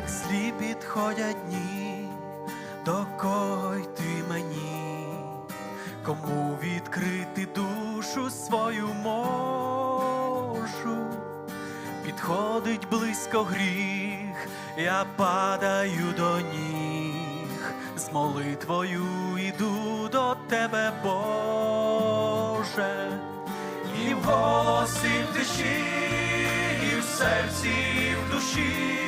як злі підходять дні, до кого йти мені, кому відкрити душу свою можу, підходить близько гріх, я падаю до ніг, з молитвою йду до тебе, Боже, і в тиші, і в серці, і в душі.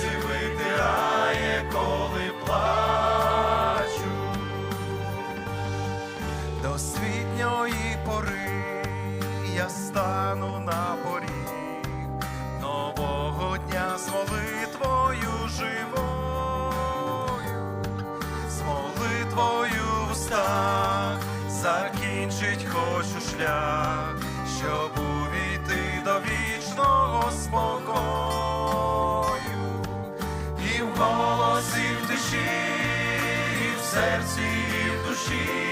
я стану на поріг нового дня з молитвою живою, з молитвою в устах закінчить хочу шлях, щоб увійти до вічного спокою, і в голосі в тиші, і в серці, і в душі.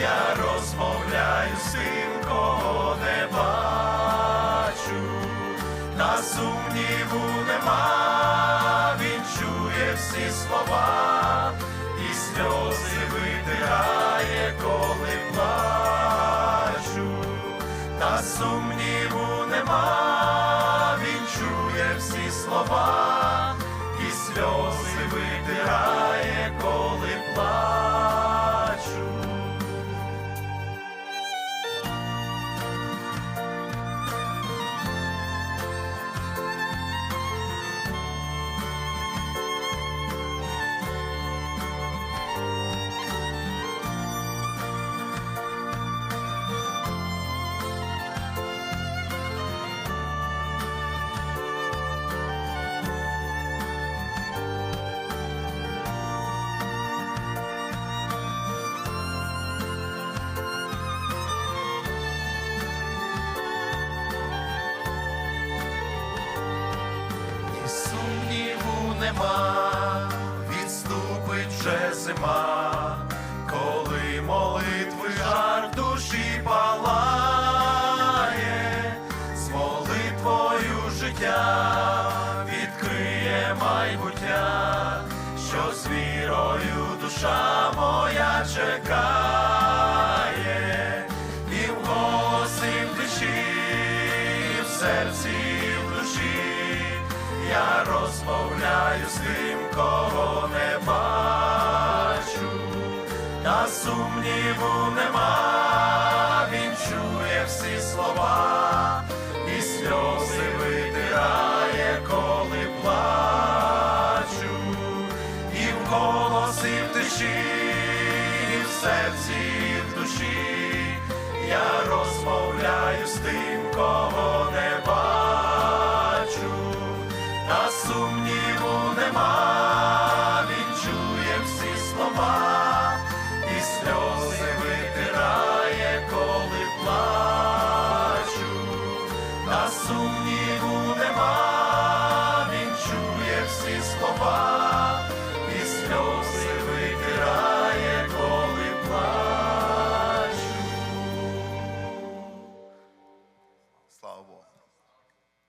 Я розмовляю з тим, кого сумніву нема, він чує всі слова, і сльози витирає, коли плачу, та сумніву нема, нема, відступить вже зима, коли молитви жар душі палає, з молитвою життя відкриє майбуття, що з вірою душа моя чекає, розмовляю з тим, кого не бачу, та сумніву нема, він чує всі слова, і сльози витирає, коли плачу, і в голосі в тиші, і в серці, і в душі. Я розмовляю з тим, кого та сумніву нема, він чує всі слова,